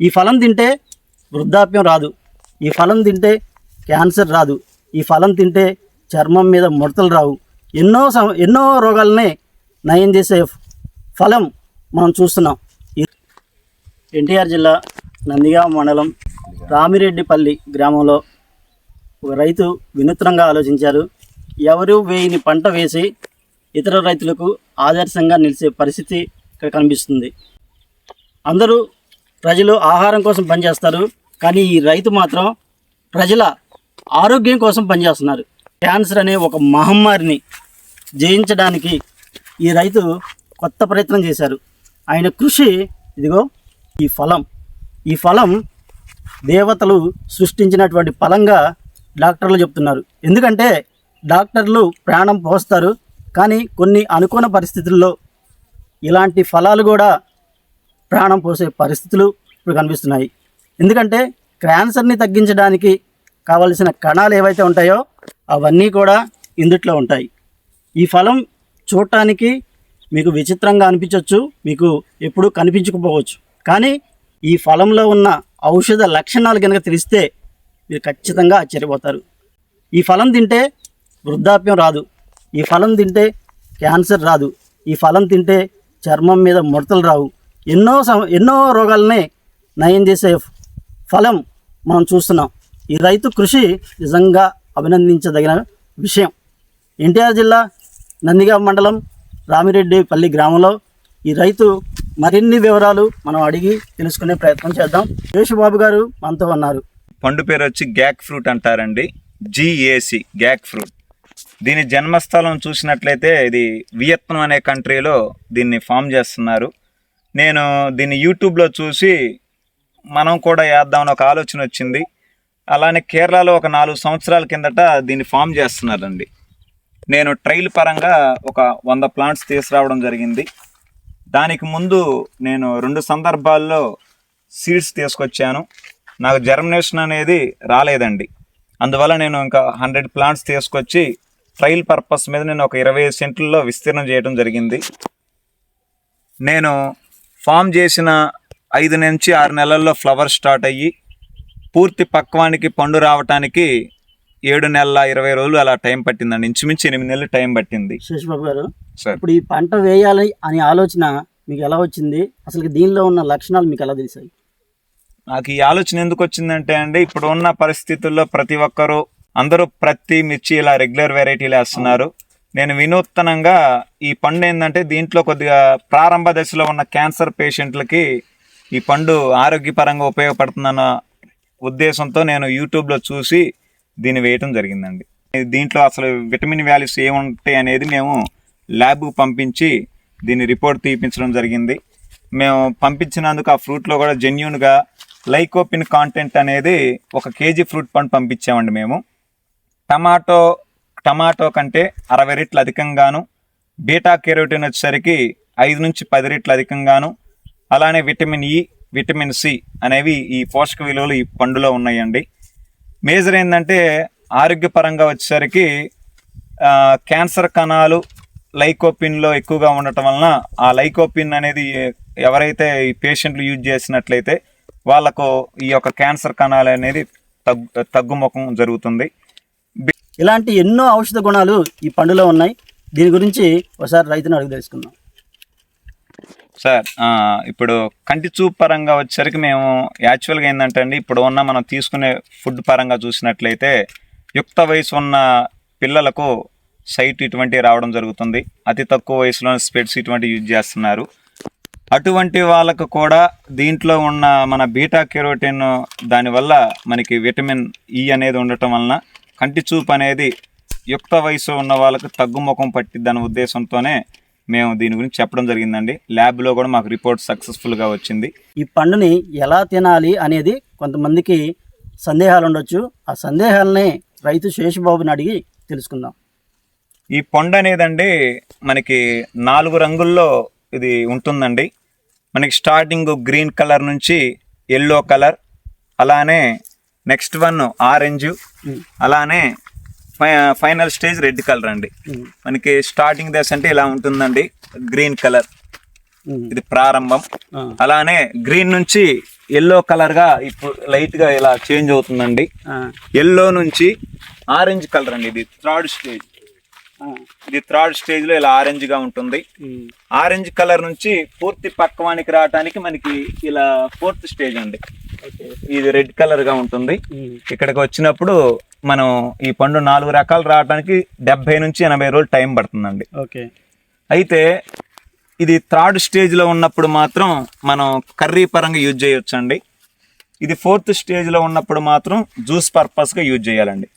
ఈ ఫలం తింటే వృద్ధాప్యం రాదు. ఈ ఫలం తింటే క్యాన్సర్ రాదు. ఈ ఫలం తింటే చర్మం మీద ముడతలు రావు. ఎన్నో సమ- ఎన్నో రోగాలని నయం చేసే ఫలం మనం చూస్తున్నాం. ఎన్టీఆర్ జిల్లా నందిగామ మండలం రామిరెడ్డిపల్లి గ్రామంలో ఒక రైతు వినూత్నంగా ఆలోచించారు. ఎవరు వేయని పంట వేసి ఇతర రైతులకు ఆదర్శంగా నిలిచే పరిస్థితి ఇక్కడ కనిపిస్తుంది. అందరూ ప్రజలు ఆహారం కోసం పనిచేస్తారు. కానీ ఈ రైతు మాత్రం ప్రజల ఆరోగ్యం కోసం పనిచేస్తున్నారు. క్యాన్సర్ అనే ఒక మహమ్మారిని జయించడానికి ఈ రైతు కొత్త ప్రయత్నం చేశారు. ఆయన కృషి ఇదిగో ఈ ఫలం. ఈ ఫలం దేవతలు సృష్టించినటువంటి ఫలంగా డాక్టర్లు చెప్తున్నారు. ఎందుకంటే డాక్టర్లు ప్రాణం పోస్తారు. కానీ కొన్ని అనుకోని పరిస్థితుల్లో ఇలాంటి ఫలాలు కూడా ప్రాణం పోసే పరిస్థితులు ఇప్పుడు కనిపిస్తున్నాయి. ఎందుకంటే క్యాన్సర్ని తగ్గించడానికి కావలసిన కణాలు ఏవైతే ఉంటాయో అవన్నీ కూడా ఇందుట్లో ఉంటాయి. ఈ ఫలం చూడటానికి మీకు విచిత్రంగా అనిపించవచ్చు మీకు ఎప్పుడూ కనిపించకపోవచ్చు. కానీ ఈ ఫలంలో ఉన్న ఔషధ లక్షణాలు కనుక తెలిస్తే మీరు ఖచ్చితంగా ఆశ్చర్యపోతారు. ఈ ఫలం తింటే వృద్ధాప్యం రాదు. ఈ ఫలం తింటే క్యాన్సర్ రాదు. ఈ ఫలం తింటే చర్మం మీద ముడతలు రావు. ఎన్నో సమ- ఎన్నో రోగాలని నయం చేసే ఫలం మనం చూస్తున్నాం. ఈ రైతు కృషి నిజంగా అభినందించదగిన విషయం. ఎన్టీఆర్ జిల్లా నందిగా మండలం రామిరెడ్డిపల్లి గ్రామంలో ఈ రైతు మరిన్ని వివరాలు మనం అడిగి తెలుసుకునే ప్రయత్నం చేద్దాం. యేషుబాబు గారు మనతో ఉన్నారు. పండు పేరు వచ్చి గ్యాక్ ఫ్రూట్ అంటారండి. GAC gac fruit. దీని జన్మస్థలం చూసినట్లయితే ఇది వియత్నం అనే కంట్రీలో దీన్ని ఫామ్ చేస్తున్నారు. నేను దీన్ని యూట్యూబ్లో చూసి మనం కూడా వేద్దామని ఒక ఆలోచన వచ్చింది. అలానే కేరళలో ఒక నాలుగు సంవత్సరాల కిందట దీన్ని ఫామ్ చేస్తున్నారండి. నేను ట్రైల్ పరంగా ఒక వంద ప్లాంట్స్ తీసుకురావడం జరిగింది. దానికి ముందు నేను రెండు సందర్భాల్లో సీడ్స్ తీసుకొచ్చాను. నాకు జర్మినేషన్ అనేది రాలేదండి. అందువల్ల నేను ఇంకా హండ్రెడ్ ప్లాంట్స్ తీసుకొచ్చి ట్రైల్ పర్పస్ మీద నేను ఒక ఇరవై ఐదు సెంట్లలో విస్తీర్ణం చేయడం జరిగింది. నేను ఫామ్ చేసిన ఐదు నుంచి ఆరు నెలల్లో ఫ్లవర్ స్టార్ట్ అయ్యి పూర్తి పక్వానికి పండు రావటానికి ఏడు నెలల ఇరవై రోజులు అలా టైం పట్టిందండి. ఇంచుమించు ఎనిమిది నెలలు టైం పట్టింది. శేషబాబు గారు సార్. ఇప్పుడు ఈ పంట వేయాలి అనే ఆలోచన మీకు ఎలా వచ్చింది? అసలు దీనిలో ఉన్న లక్షణాలు మీకు ఎలా తెలిసాయి? నాకు ఈ ఆలోచన ఎందుకు వచ్చిందంటే అండి ఇప్పుడు ఉన్న పరిస్థితుల్లో ప్రతి ఒక్కరూ అందరూ ప్రతి మిర్చి ఇలా రెగ్యులర్ వెరైటీలు వేస్తున్నారు. నేను వినూత్నంగా ఈ పండు ఏంటంటే దీంట్లో కొద్దిగా ప్రారంభ దశలో ఉన్న క్యాన్సర్ పేషెంట్లకి ఈ పండు ఆరోగ్యపరంగా ఉపయోగపడుతుందన్న ఉద్దేశంతో నేను యూట్యూబ్లో చూసి దీన్ని వేయటం జరిగిందండి. దీంట్లో అసలు విటమిన్ వాల్యూస్ ఏముంటాయి అనేది మేము ల్యాబ్కు పంపించి దీన్ని రిపోర్ట్ తీపించడం జరిగింది. మేము పంపించినందుకు ఆ ఫ్రూట్లో కూడా జెన్యున్గా లైకోపిన్ కాంటెంట్ అనేది ఒక కేజీ ఫ్రూట్ పండు పంపించామండి మేము. టమాటో టమాటో కంటే అరవై రెట్లు అధికంగాను బీటా కెరోటిన్ వచ్చేసరికి ఐదు నుంచి పది రెట్లు అధికంగాను అలానే విటమిన్ ఇ విటమిన్ సి అనేవి ఈ పోషక విలువలు ఈ పండులో ఉన్నాయండి. మేజర్ ఏంటంటే ఆరోగ్యపరంగా వచ్చేసరికి క్యాన్సర్ కణాలు లైకోపిన్లో ఎక్కువగా ఉండటం వలన ఆ లైకోపిన్ అనేది ఎవరైతే ఈ పేషెంట్లు యూజ్ చేసినట్లయితే వాళ్ళకు ఈ యొక్క క్యాన్సర్ కణాలు అనేది తగ్గు తగ్గుముఖం జరుగుతుంది. ఇలాంటి ఎన్నో ఔషధ గుణాలు ఈ పండులో ఉన్నాయి. దీని గురించి ఒకసారి రైతును అడుగు తెలుసుకుందాం. సార్ ఇప్పుడు కంటి చూపు పరంగా వచ్చేసరికి మేము యాక్చువల్గా ఏంటంటే అండి ఇప్పుడు ఉన్న మనం తీసుకునే ఫుడ్ పరంగా చూసినట్లయితే యుక్త వయసు ఉన్న పిల్లలకు సైట్ ఇటువంటి రావడం జరుగుతుంది. అతి తక్కువ వయసులో స్పెడ్స్ ఇటువంటి యూజ్ చేస్తున్నారు. అటువంటి వాళ్ళకు కూడా దీంట్లో ఉన్న మన బీటా కెరోటిన్ దానివల్ల మనకి విటమిన్ ఈ అనేది ఉండటం వలన కంటి చూపు అనేది యుక్త వయసు ఉన్న వాళ్ళకు తగ్గుముఖం పట్టిద్దన్న ఉద్దేశంతోనే మేము దీని గురించి చెప్పడం జరిగిందండి. ల్యాబ్లో కూడా మాకు రిపోర్ట్ సక్సెస్ఫుల్గా వచ్చింది. ఈ పండుని ఎలా తినాలి అనేది కొంతమందికి సందేహాలు ఉండొచ్చు ఆ సందేహాలని రైతు శేషబాబుని అడిగి తెలుసుకుందాం. ఈ పొండ అనేదండి మనకి నాలుగు రంగుల్లో ఇది ఉంటుందండి. మనకి స్టార్టింగ్ గ్రీన్ కలర్ నుంచి ఎల్లో కలర్ అలానే నెక్స్ట్ వన్ ఆరెంజ్ అలానే ఫైనల్ స్టేజ్ రెడ్ కలర్ అండి. మనకి స్టార్టింగ్ దశ అంటే ఇలా ఉంటుందండి. Green colour. ఇది ప్రారంభం. అలానే గ్రీన్ నుంచి ఎల్లో కలర్గా ఇప్పుడు లైట్గా ఇలా చేంజ్ అవుతుందండి. ఎల్లో నుంచి ఆరెంజ్ కలర్ అండి ఇది థర్డ్ స్టేజ్. ఇది థర్డ్ స్టేజ్లో ఇలా ఆరెంజ్గా ఉంటుంది. ఆరెంజ్ కలర్ నుంచి పూర్తి పక్వానికి రావడానికి మనకి ఇలా ఫోర్త్ స్టేజ్ అండి. ఇది రెడ్ కలర్గా ఉంటుంది. ఇక్కడికి వచ్చినప్పుడు మనం ఈ పండు నాలుగు రకాలు రావడానికి డెబ్బై నుంచి ఎనభై రోజులు టైం పడుతుందండి. ఓకే. అయితే ఇది థర్డ్ స్టేజ్లో ఉన్నప్పుడు మాత్రం మనం కర్రీ పరంగా యూజ్ చేయొచ్చండి. ఇది ఫోర్త్ స్టేజ్లో ఉన్నప్పుడు మాత్రం జ్యూస్ పర్పస్గా యూజ్ చేయాలండి.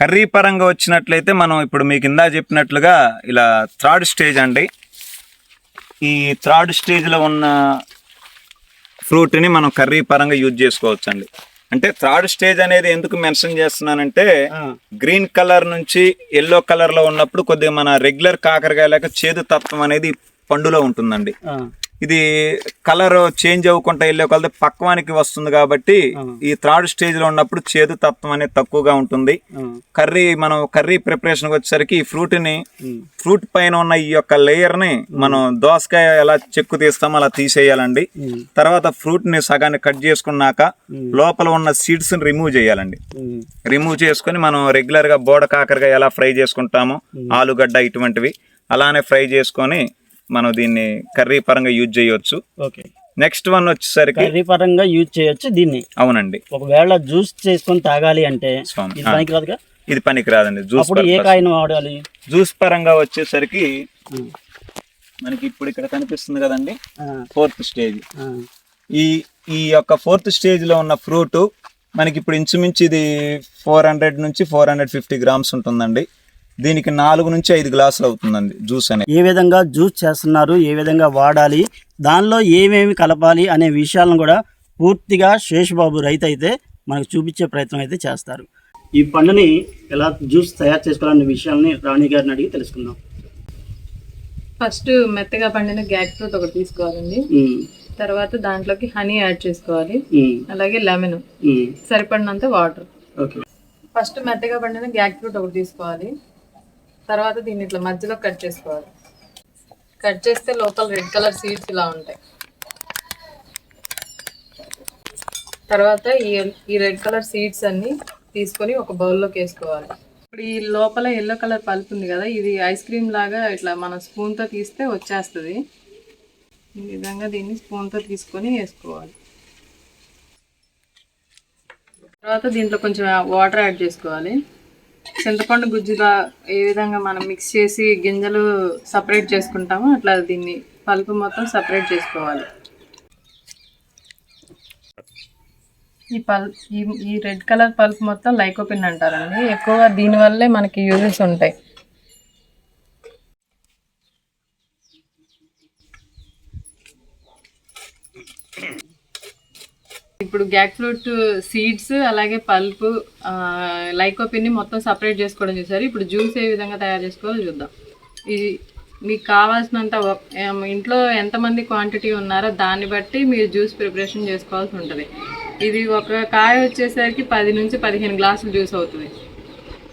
కర్రీ పరంగా వచ్చినట్లయితే మనం ఇప్పుడు మీకు ఇందా చెప్పినట్లుగా ఇలా థర్డ్ స్టేజ్ అండి. ఈ థర్డ్ స్టేజ్లో ఉన్న ఫ్రూట్ని మనం కర్రీ పరంగా యూజ్ చేసుకోవచ్చు అండి అంటే థర్డ్ స్టేజ్ అనేది ఎందుకు మెన్షన్ చేస్తున్నానంటే గ్రీన్ కలర్ నుంచి ఎల్లో కలర్లో ఉన్నప్పుడు కొద్దిగా మన రెగ్యులర్ కాకరకాయ లేక చేదు తత్వం అనేది పండులో ఉంటుందండి. ఇది కలర్ చేంజ్ అవ్వకుండా వెళ్ళే కొలది పక్వానికి వస్తుంది కాబట్టి. ఈ థర్డ్ స్టేజ్లో ఉన్నప్పుడు చేదు తత్వం అనేది తక్కువగా ఉంటుంది. కర్రీ మనం కర్రీ ప్రిపరేషన్ వచ్చేసరికి ఈ ఫ్రూట్ని ఫ్రూట్ పైన ఉన్న ఈ యొక్క లేయర్ని మనం దోసకాయ ఎలా చెక్కు తీస్తామో అలా తీసేయాలండి. తర్వాత ఫ్రూట్ని సగాన్ని కట్ చేసుకున్నాక లోపల ఉన్న సీడ్స్ని రిమూవ్ చేయాలండి. రిమూవ్ చేసుకొని మనం రెగ్యులర్గా బోడ కాకరగా ఎలా ఫ్రై చేసుకుంటామో ఆలుగడ్డ ఇటువంటివి అలానే ఫ్రై చేసుకొని మనం దీన్ని కర్రీ పరంగా యూజ్ చేయొచ్చు. ఓకే. నెక్స్ట్ వన్ వచ్చేసరికి కర్రీ పరంగా యూజ్ చేయొచ్చు దీన్ని. అవునండి. ఒకవేళ జ్యూస్ చేసుకొని తాగాలి అంటే. ఇది. పనికి ఇది రాదండి జ్యూస్ అప్పుడు ఏ కాయను వాడాలి? జ్యూస్ పరంగా వచ్చేసరికి మనకి ఇప్పుడు ఇక్కడ కనిపిస్తుంది కదండి ఫోర్త్ స్టేజ్. ఈ ఈ యొక్క ఫోర్త్ స్టేజ్లో ఉన్న ఫ్రూట్ మనకి ఇప్పుడు ఇంచుమించు ఇది ఫోర్ హండ్రెడ్ నుంచి ఫోర్ హండ్రెడ్ ఫిఫ్టీ గ్రామ్స్ ఉంటుందండి. దీనికి నాలుగు నుంచి ఐదు గ్లాసులు అవుతుందండి జ్యూస్ అనేది. ఏ విధంగా జ్యూస్ చేస్తున్నారు ఏ విధంగా వాడాలి దానిలో ఏమేమి కలపాలి అనే విషయాలను కూడా పూర్తిగా శేషబాబు రైతు అయితే మనకు చూపించే ప్రయత్నం అయితే చేస్తారు. ఈ పండుని ఎలా జ్యూస్ తయారు చేసుకోవాలనే విషయాలని రాణి గారిని అడిగి తెలుసుకుందాం. ఫస్ట్ మెత్తగా పండిన గ్యాక్ ఫ్రూట్ ఒకటి తీసుకోవాలండి. తర్వాత దాంట్లోకి హనీ యాడ్ చేసుకోవాలి. అలాగే లెమన్. సరిపడినంత వాటర్. ఓకే. ఫస్ట్ మెత్తగా పండిన గ్యాక్ ఫ్రూట్ ఒకటి తీసుకోవాలి. తర్వాత దీన్ని ఇట్లా మధ్యలో కట్ చేసుకోవాలి. కట్ చేస్తే లోపల రెడ్ కలర్ సీడ్స్ ఇలా ఉంటాయి. తర్వాత ఈ ఈ రెడ్ కలర్ సీడ్స్ అన్ని తీసుకొని ఒక బౌల్లోకి వేసుకోవాలి. ఇప్పుడు ఈ లోపల ఎల్లో కలర్ పల్ప్ ఉంది కదా ఇది ఐస్ క్రీమ్ లాగా ఇట్లా మన స్పూన్తో తీస్తే వచ్చేస్తుంది. ఈ విధంగా దీన్ని స్పూన్తో తీసుకొని వేసుకోవాలి. తర్వాత దీంట్లో కొంచెం వాటర్ యాడ్ చేసుకోవాలి. చింతపండు గుజ్జులా ఏ విధంగా మనం మిక్స్ చేసి గింజలు సపరేట్ చేసుకుంటామో అట్లా దీన్ని పలుపు మొత్తం సపరేట్ చేసుకోవాలి. ఈ పల్ ఈ ఈ రెడ్ కలర్ పల్ప్ మొత్తం లైకోపిన్ అంటారండి. ఎక్కువగా దీనివల్లే మనకి యూజెస్ ఉంటాయి. ఇప్పుడు గ్యాక్ ఫ్రూట్ సీడ్స్ అలాగే పల్ప్ లైకోపిన్ని మొత్తం సపరేట్ చేసుకోవడం చూసారు. ఇప్పుడు జ్యూస్ ఏ విధంగా తయారు చేసుకోవాలో చూద్దాం. ఇది మీకు కావాల్సినంత ఇంట్లో ఎంతమంది క్వాంటిటీ ఉన్నారో దాన్ని బట్టి మీరు జ్యూస్ ప్రిపరేషన్ చేసుకోవాల్సి ఉంటుంది. ఇది ఒక కాయ వచ్చేసరికి పది నుంచి పదిహేను గ్లాసులు జ్యూస్ అవుతుంది.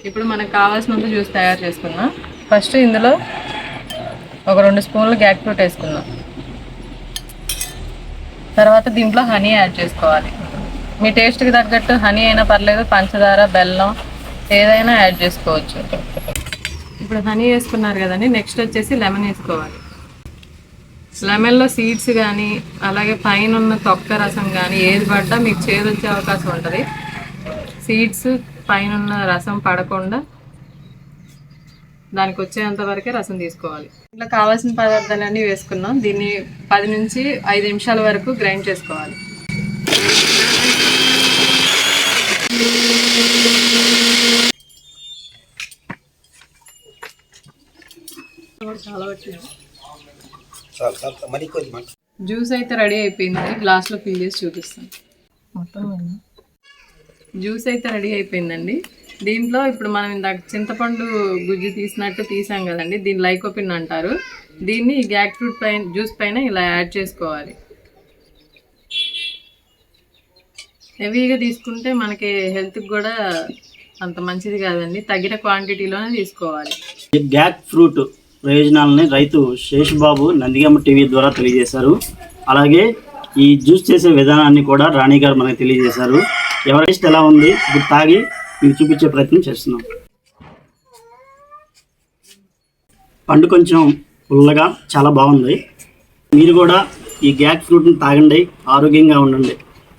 ఇప్పుడు మనకు కావాల్సినంత జ్యూస్ తయారు చేసుకుందాం. ఫస్ట్ ఇందులో ఒక రెండు స్పూన్లు గ్యాక్ ఫ్రూట్ వేసుకుందాం. తర్వాత దీంట్లో హనీ యాడ్ చేసుకోవాలి. మీ టేస్ట్కి తగ్గట్టు హనీ అయినా పర్లేదు పంచదార బెల్లం ఏదైనా యాడ్ చేసుకోవచ్చు. ఇప్పుడు హనీ వేసుకున్నారు కదండి నెక్స్ట్ వచ్చేసి లెమన్ వేసుకోవాలి. లెమన్లో సీడ్స్ కానీ అలాగే పైన ఉన్న తొక్క రసం కానీ ఏది పడ్డా మీకు చేదొచ్చే వచ్చే అవకాశం ఉంటుంది. సీడ్స్ పైన ఉన్న రసం పడకుండా దానికి వచ్చేంత వరకే రసం తీసుకోవాలి. ఇట్లా కావాల్సిన పదార్థాలన్నీ వేసుకున్నాం. దీన్ని పది నుంచి ఐదు నిమిషాల వరకు గ్రైండ్ చేసుకోవాలి. చాలా జ్యూస్ అయితే రెడీ అయిపోయింది. గ్లాస్లో ఫిల్ చేసి చూపిస్తాను మొత్తం జ్యూస్ అయితే రెడీ అయిపోయిందండి. దీంట్లో ఇప్పుడు మనం ఇందాక చింతపండు గుజ్జు తీసినట్టు తీసాం కదండి దీన్ని లైకోపిన్ అంటారు. దీన్ని ఈ గ్యాక్ ఫ్రూట్ పైన జ్యూస్ పైన ఇలా యాడ్ చేసుకోవాలి. హెవీగా తీసుకుంటే మనకి హెల్త్కి కూడా అంత మంచిది కాదండి. తగిన క్వాంటిటీలోనే తీసుకోవాలి. ఈ గ్యాక్ ఫ్రూట్ ప్రయోజనాలని రైతు శేషబాబు నందిగమ్మ టీవీ ద్వారా తెలియజేశారు. అలాగే ఈ జ్యూస్ చేసే విధానాన్ని కూడా రాణి గారు మనకు తెలియజేశారు. ఎవరెస్ట్ ఎలా ఉంది? ఇప్పుడు తాగి మీకు చూపించే ప్రయత్నం చేస్తున్నాం. పండు కొంచెం పుల్లగా చాలా బాగుంది. మీరు కూడా ఈ గ్యాక్ ఫ్రూట్ని తాగండి ఆరోగ్యంగా ఉండండి.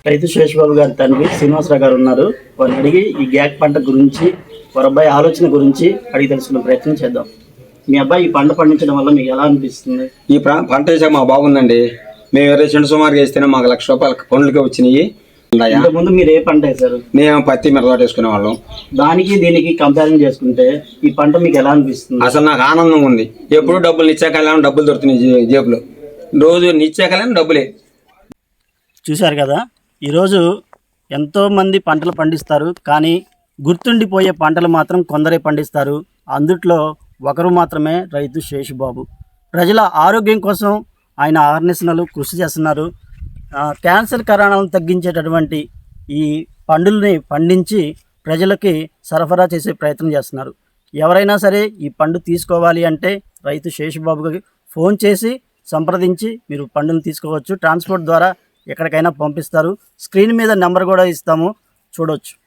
రైతు శేషబాబు గారి తండ్రి శ్రీనివాసరావు గారు ఉన్నారు. వారిని అడిగి ఈ గ్యాక్ పంట గురించి వారి అబ్బాయి ఆలోచన గురించి అడిగి తెలుసుకునే ప్రయత్నం చేద్దాం. మీ అబ్బాయి ఈ పంట పండించడం వల్ల మీకు ఎలా అనిపిస్తుంది? ఈ ప్రా- పంట వేసే మాకు బాగుందండి. మేము ఎవరైతే చెండు సుమారుగా వేస్తేనే మాకు లక్ష రూపాయల పనులకి వచ్చినాయి. ఇంతకుముందు మీరు ఏ పంట వేశారు? మేము పత్తి మిరదోట వేసుకునే వాళ్ళం. దానికి దీనికి కంపారిజన్ చేసుకుంటే ఈ పంట మీకు ఎలా అనిపిస్తుంది? అసలు నాకు ఆనందంగా ఉంది. ఎప్పుడు డబ్బులు నిత్యాకాలం డబ్బులు దొరుకుతున్నాయి జేబులో. రోజు నిత్యాకాలం డబ్బులే. చూశారు కదా? ఈరోజు ఎంతోమంది పంటలు పండిస్తారు కానీ గుర్తుండిపోయే పంటలు మాత్రం కొందరే పండిస్తారు. అందుట్లో ఒకరు మాత్రమే రైతు శేషుబాబు. ప్రజల ఆరోగ్యం కోసం ఆయన ఆహర్నిశలు కృషి చేస్తున్నారు. క్యాన్సర్ కారణాలను తగ్గించేటటువంటి ఈ పండుల్ని పండించి ప్రజలకి సరఫరా చేసే ప్రయత్నం చేస్తున్నారు. ఎవరైనా సరే ఈ పండు తీసుకోవాలి అంటే రైతు శేషుబాబుకి ఫోన్ చేసి సంప్రదించి మీరు పండును తీసుకోవచ్చు. ట్రాన్స్పోర్ట్ ద్వారా ఎక్కడికైనా పంపిస్తారు. స్క్రీన్ మీద నెంబర్ కూడా ఇస్తాము. చూడవచ్చు